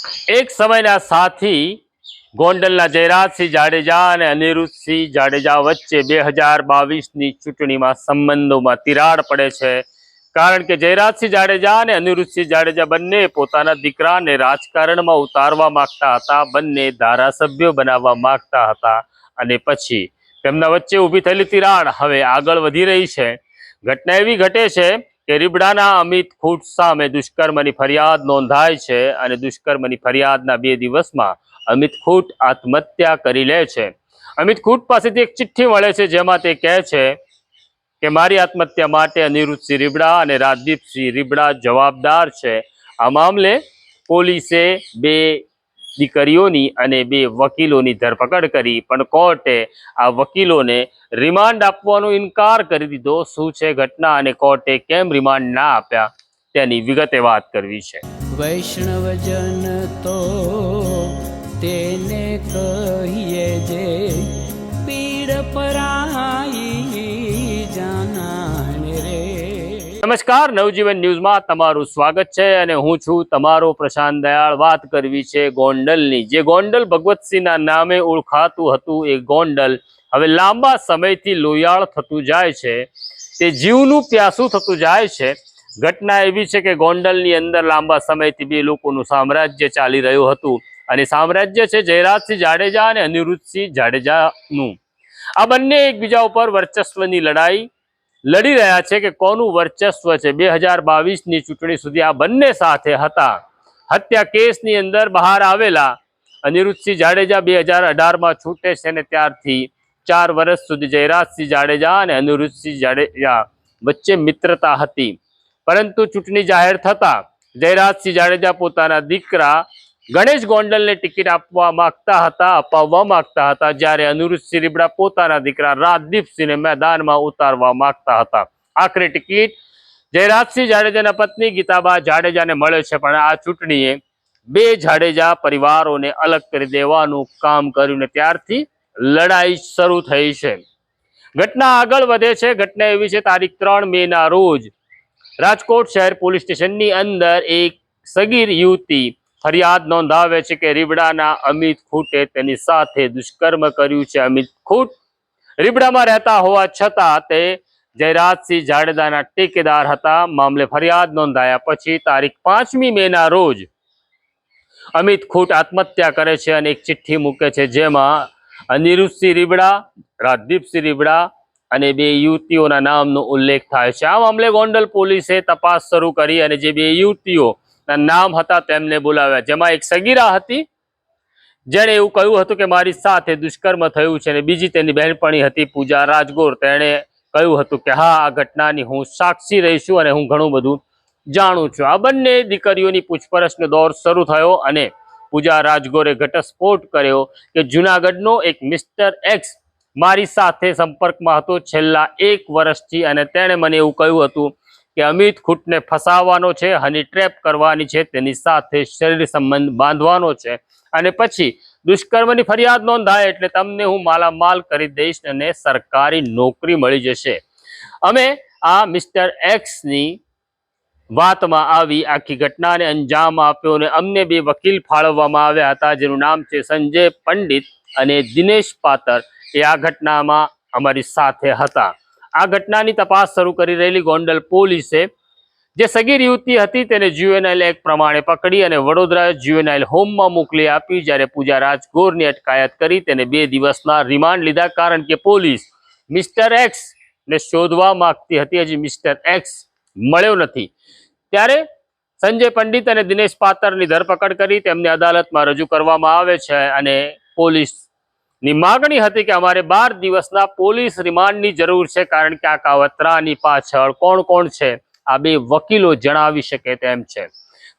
એક સમયના સાથી ગોંડલના જયરાજસિંહ જાડેજા અને અનિરુદ્ધસિંહ જાડેજા વચ્ચે બે હજાર બાવીસની ચૂંટણીમાં સંબંધોમાં તિરાડ પડે છે. કારણ કે જયરાજસિંહ જાડેજા અને અનિરુદ્ધસિંહ જાડેજા બંને પોતાના દીકરાને રાજકારણમાં ઉતારવા માંગતા હતા, બંને ધારાસભ્યો બનાવવા માંગતા હતા અને પછી તેમના વચ્ચે ઊભી થયેલી તિરાડ હવે આગળ વધી રહી છે. ઘટના એવી ઘટે છે કે રીબડાના અમિત ખૂટ સામે દુષ્કર્મની ફરિયાદ નોંધાય છે અને દુષ્કર્મની ફરિયાદના બે દિવસમાં અમિત ખૂટ આત્મહત્યા કરી લે છે. અમિત ખૂટ પાસેથી એક ચિઠ્ઠી મળે છે જેમાં તે કહે છે કે, મારી આત્મહત્યા માટે અનિરુદ્ધસિંહ રીબડા અને રાજદીપસિંહ રીબડા જવાબદાર છે. આ મામલે પોલીસે બે દીકરીઓની અને બે વકીલોની ધરપકડ કરી, પણ કોર્ટે આ વકીલોને રિમાન્ડ આપવાનો ઇનકાર કરી દીધો. શું છે ઘટના અને કોર્ટે કેમ રિમાન્ડ ના આપ્યા? તેની વિગતે વાત કરવી છે. વૈષ્ણવજન તો તેને કહીએ જે પીડ પરાઈ નમસ્કાર, નવજીવન ન્યૂઝમાં તમારું સ્વાગત છે અને હું છું તમારો પ્રશાંત દયાળ. વાત કરવી છે ગોંડલની. જે ગોંડલ ભગવતસિંહના નામે ઓળખાતું હતું એ ગોંડલ હવે લાંબા સમયથી લોયાળ થતું જાય છે. તે જીવનું પ્યાસું થતું જાય છે. ઘટના એવી છે કે ગોંડલની અંદર લાંબા સમયથી બે લોકોનું સામ્રાજ્ય ચાલી રહ્યું હતું અને સામ્રાજ્ય છે જયરાજસિંહ જાડેજા અને અનિરુદ્ધસિંહ જાડેજાનું. આ બંને એકબીજા ઉપર વર્ચસ્વની લડાઈ લડી રહ્યા છે કે કોનું વર્ચસ્વ છે? બે હજાર બાવીસની ચૂંટણી સુધી આ બંને સાથે હતા. હત્યા કેસની અંદર બહાર આવેલા અનિરુદ્ધસિંહ જાડેજા બે હજાર અઢારમાં છૂટે છે અને ત્યારથી ચાર વર્ષ સુધી જયરાજસિંહ જાડેજા અને અનિરુદ્ધસિંહ જાડેજા વચ્ચે મિત્રતા હતી. પરંતુ ચૂંટણી જાહેર થતા જયરાજસિંહ જાડેજા પોતાના દીકરા ગણેશ ગોંડલને ટિકિટ આપવા માંગતા હતા, અપાવવા માંગતા હતા, જ્યારે અનુરૂધ રીબડા પોતાના દીકરા રાજદીપસિંહને મેદાનમાં ઉતારવા માંગતા હતા. આખરે ટિકિટ જયરાજસિંહ જાડેજાના પત્ની ગીતાબા જાડેજાને મળે છે, પણ આ ચૂંટણીએ બે જાડેજા પરિવારોને અલગ કરી દેવાનું કામ કર્યું ને ત્યારથી લડાઈ શરૂ થઈ છે. ઘટના આગળ વધે છે, ઘટના એવી છે, તારીખ ત્રણ મેના રોજ રાજકોટ શહેર પોલીસ સ્ટેશનની અંદર એક સગીર યુવતી ફરિયાદ નોંધાવે છે કે રીબડાના અમિત ખૂટે તેની સાથે દુષ્કર્મ કર્યું છે અમિત ખૂટ. રીબડામાં રહેતા હોવા છતાં તે જયરાજસિંહ જાડેજાના ટેકેદાર હતા. મામલે ફરિયાદ નોંધાયા પછી તારીખ પાંચમી મે ના રોજ અમિત ખૂટ આત્મહત્યા કરે છે અને એક ચિઠ્ઠી મૂકે છે જેમાં, અનિરુદ્ધસિંહ રીબડા, રાજદીપસિંહ રીબડા અને બે યુવતીઓના નામનો ઉલ્લેખ થાય છે. આ મામલે ગોંડલ પોલીસે તપાસ શરૂ કરી અને જે બે યુવતીઓના નામ હતા તેમને બોલાવ્યા. જેમાં એક સગીરા હતી, જેણે એવું કહ્યું હતું કે મારી સાથે દુષ્કર્મ થયું છે અને બીજી તેની બહેનપણી હતી પૂજા રાજગોર. તેણે કહ્યું હતું કે હા, આ ઘટનાની હું સાક્ષી રહીશું અને હું ઘણું બધું જાણું છું. આ બંને દીકરીઓની પૂછપરછનો દોર શરૂ થયો અને પૂજા રાજગોરે ઘટસ્ફોટ કર્યો કે જુનાગઢનો એક મિસ્ટર એક્સ મારી સાથે સંપર્કમાં હતો છેલ્લા એક વર્ષથી અને તેણે મને એવું કહ્યું હતું કે અમિત ખૂટને ફસાવવાનો છે, હની ટ્રેપ કરવાની છે, તેની સાથે શરીર સંબંધ બાંધવાનો છે. અને પછી દુષ્કર્મની ફરિયાદ નોંધાય એટલે તમને હું માલામાલ કરી દઈશ અને સરકારી નોકરી મળી જશે. અમે આ મિસ્ટર એક્સની વાતમાં આવી આખી ઘટનાને અંજામ આપ્યો અને અમને બે વકીલ ફાળવવામાં આવ્યા હતા, જેનું નામ છે સંજય પંડિત અને દિનેશ પાતર. એ આ ઘટનામાં અમારી સાથે હતા. આ ઘટનાની તપાસ શરૂ કરી રહેલી ગોંડલ પોલીસે, જે સગીર યુવતી હતી તેને જ્યુએનએલ એક્ટ પ્રમાણે પકડી અને વડોદરા જ્યુએનએલ હોમમાં મોકલી આપી જ્યારે પૂજા રાજગોરની અટકાયત કરી તેને બે દિવસના રિમાન્ડ લીધા કારણ કે પોલીસ મિસ્ટર એક્સ ને શોધવા માંગતી હતી. હજી મિસ્ટર એક્સ મળ્યો નથી. ત્યારે સંજય પંડિત અને દિનેશ પાતરની ધરપકડ કરી તેમને અદાલતમાં રજૂ કરવામાં આવે છે અને પોલીસ ની માગણી હતી કે અમારે બાર દિવસના પોલીસ રિમાન્ડની જરૂર છે, કારણ કે આ કાવતરાની પાછળ કોણ કોણ છે, આ બે વકીલો જણાવી શકે તેમ છે.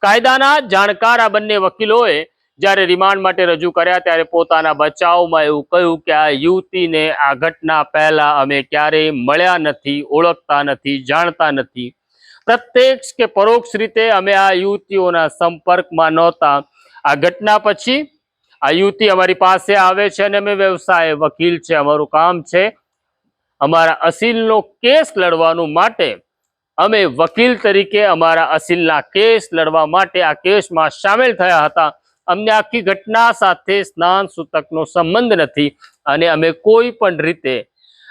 કાયદાના જાણકાર આ બંને વકીલોએ જ્યારે રિમાન્ડ માટે રજૂ કર્યા ત્યારે પોતાના બચાવમાં એવું કહ્યું કે આ યુવતીને આ ઘટના પહેલા અમે ક્યારેય મળ્યા નથી, ઓળખતા નથી, જાણતા નથી. પ્રત્યક્ષ કે પરોક્ષ રીતે અમે આ યુવતીઓના સંપર્કમાં નહોતા. આ ઘટના પછી આ યુવતી અમારી પાસે આવે છે અને અમે વ્યવસાય વકીલ છે, અમારું કામ છે. અમારા અસીલનો કેસ લડવાનું માટે અમે વકીલ તરીકે અમારા અસીલના કેસ લડવા માટે આ કેસમાં સામેલ થયા હતા. અમને આખી ઘટના સાથે સ્નાન સૂતકનો સંબંધ નથી અને અમે કોઈ પણ રીતે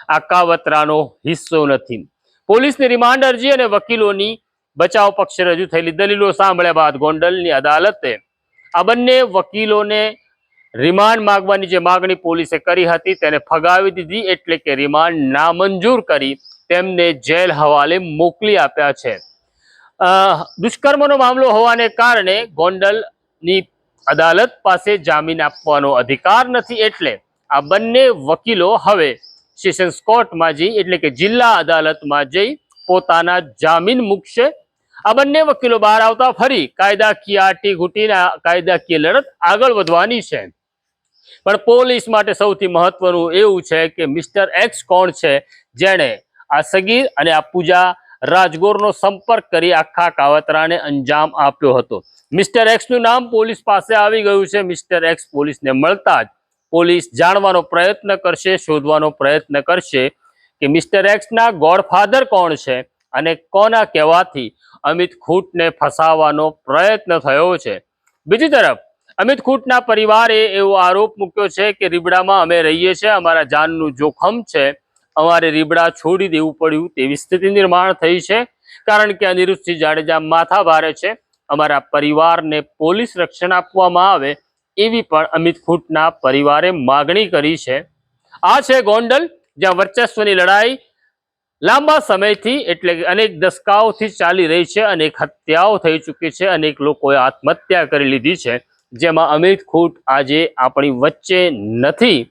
આ કાવતરાનો હિસ્સો નથી. પોલીસની રિમાન્ડ અરજી અને વકીલોની બચાવ પક્ષે રજૂ થયેલી દલીલો સાંભળ્યા બાદ ગોંડલની અદાલતે આ બંને વકીલોને રિમાન્ડ માંગવાની જે માગણી પોલીસે કરી હતી તેને ફગાવી દીધી એટલે કે રિમાન્ડ નામંજૂર કરી તેમને જેલ હવાલે મોકલી આપ્યા છે. દુષ્કર્મનો મામલો હોવાને કારણે ગોંડલની અદાલત પાસે જામીન આપવાનો અધિકાર નથી એટલે આ બંને વકીલો હવે સેશન્સ કોર્ટમાં જઈ એટલે કે જિલ્લા અદાલતમાં જઈ પોતાના જામીન મૂકશે. આ બંને વકીલો બહાર આવતા ફરી કાયદાકીય આટી ઘૂંટીના કાયદાકીય લડત આગળ વધવાની છે. પણ પોલીસ માટે સૌથી મહત્વનું એવું છે કે મિસ્ટર એક્સ કોણ છે, જેણે આ સગીર અને આ પૂજા રાજગોરનો સંપર્ક કરી આખા કાવતરાને અંજામ આપ્યો હતો. મિસ્ટર એક્સનું નામ પોલીસ પાસે આવી ગયું છે. મિસ્ટર એક્સ પોલીસને મળતા જ પોલીસ જાણવાનો પ્રયત્ન કરશે, શોધવાનો પ્રયત્ન કરશે કે મિસ્ટર એક્સના ગોડફાધર કોણ છે અને કોના કહેવાથી અમિત ખૂટને ફસાવવાનો પ્રયત્ન થયો છે. બીજી તરફ અમિત ખૂટના પરિવારે એવો આરોપ મૂક્યો છે કે રીબડામાં અમે રહીએ છીએ, અમારા જાનનું જોખમ છે, અમારે રીબડા છોડી દેવું પડ્યું તેવી સ્થિતિ નિર્માણ થઈ છે. કારણ કે અનિરુદ્ધસિંહ જાડેજા માથા ભારે છે. અમારા પરિવારને પોલીસ રક્ષણ આપવામાં આવે એવી પણ અમિત ખૂટના પરિવારે માગણી કરી છે. આ છે ગોંડલ, જ્યાં વર્ચસ્વની લડાઈ લાંબા સમયથી એટલે અનેક દસકાઓથી ચાલી રહી છે, અનેક હત્યાઓ થઈ ચૂકી છે, અનેક લોકોએ આત્મહત્યા કરી લીધી છે. જેમાં અમિત ખૂટ આજે આપણી વચ્ચે નથી.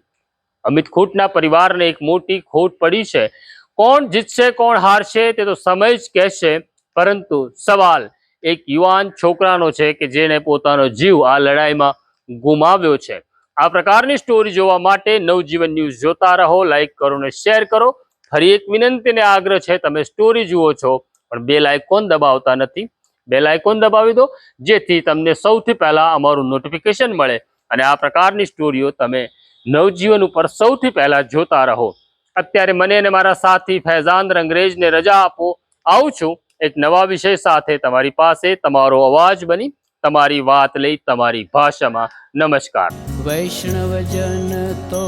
અમિત ખૂટના પરિવારને એક મોટી ખોટ પડી છે. કોણ જીતશે, કોણ હારશે તે તો સમય જ કહેશે. પરંતુ સવાલ એક યુવાન છોકરાનો છે કે જેને પોતાનો જીવ આ લડાઈમાં ગુમાવ્યો છે. આ પ્રકારની સ્ટોરી જોવા માટે નવજીવન ન્યૂઝ જોતા રહો, લાઈક કરો ને શેર કરો. ફરી એક વિનંતીને આગ્રહ છે, તમે સ્ટોરી જુઓ છો, પણ બે લાઇકોન દબાવતા નથી. બે આઇકોન દબાવી દો, જેથી તમને સૌથી પહેલાં અમારું નોટિફિકેશન મળે અને આ પ્રકારની સ્ટોરીઓ તમે નવજીવન ઉપર સૌથી પહેલાં જોતા રહો. અત્યારે મને અને મારા સાથી ફૈઝાન રંગરેજને રજા આપો. આવું છું એક નવા વિષય સાથે તમારી પાસે તમારો અવાજ બની તમારી વાત લઈ તમારી ભાષામાં. નમસ્કાર. વૈષ્ણવજન તો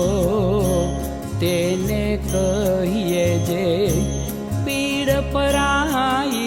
તેને કહીએ જે પીડ જાના